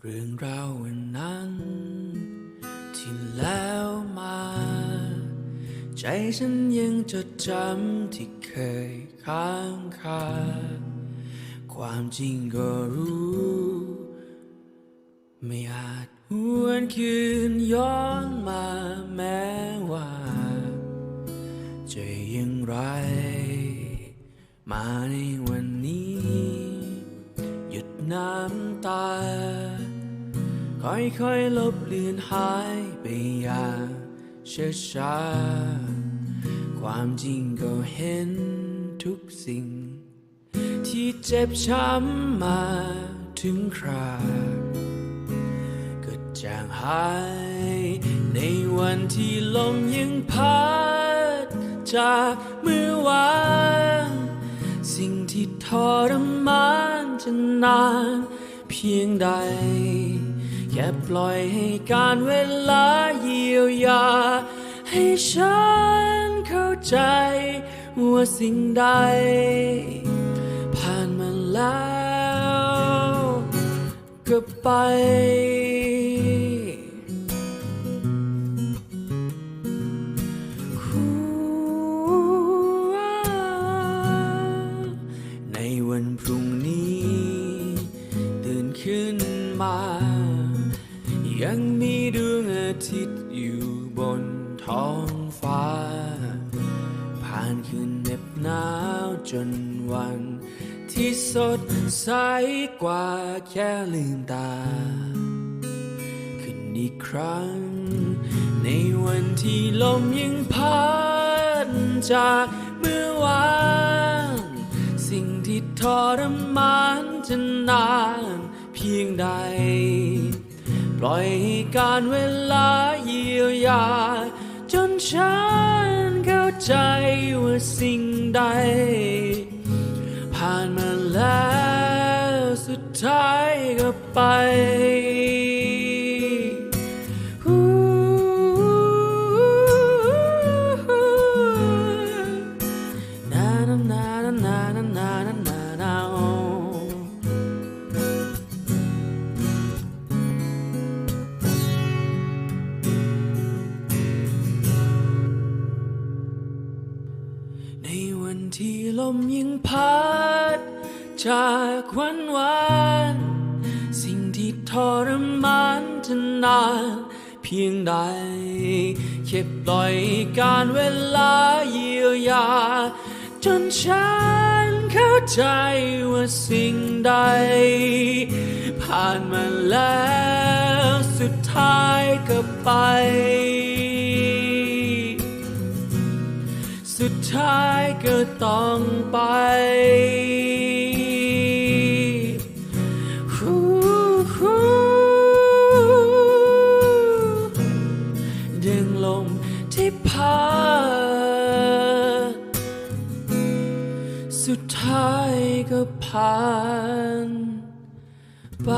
เรื่องราววันนั้น ที่แล้วมา ใจฉันยังจดจำที่เคยค้างคา ความจริงก็รู้ ไม่อาจหวนคืนย้อนมาแม้ว่าจะยังไร มาในวันนี้ หยุดน้ำตา ค่อยๆลบเลือนหายไปอย่างช้าๆความจริงก็เห็นทุกสิ่ง ที่เจ็บช้ำมาถึงคราก็จางหาย ในวันที่ลมยังพัดจากมือวางสิ่งที่ทรมานจะนานเพียงใด แค่ปล่อยให้การเวลาเยียวยา ให้ฉันเข้าใจว่าสิ่งใด ผ่านมาแล้วก็ไปในวันพรุ่งนี้ ตื่นขึ้นมา ยังมีดวงอาทิตย์อยู่บนท้องฟ้า ผ่านคืนเหน็บหนาวจนวัน ที่สดใสกว่าแค่ลืมตา ขึ้นอีกครั้ง ในวันที่ลมยังพัดจากเมื่อวาน สิ่งที่ทรมานจะนานเพียงใด ปล่อยให้การเวลาเยียวยา จนฉันเข้าใจว่าสิ่งใด ผ่านมาแล้วสุดท้ายก็ไป ที่ลมยังพัด จากวันวานสิ่งที่ทรมานจะนานเพียงใดแค่ปล่อยการเวลาเยียวยา จนฉันเข้าใจว่าสิ่งใด ผ่านมาแล้วสุดท้ายก็ไป สุดท้ายก็ต้องไปดึงลมที่พัดสุดท้ายก็ผ่านไป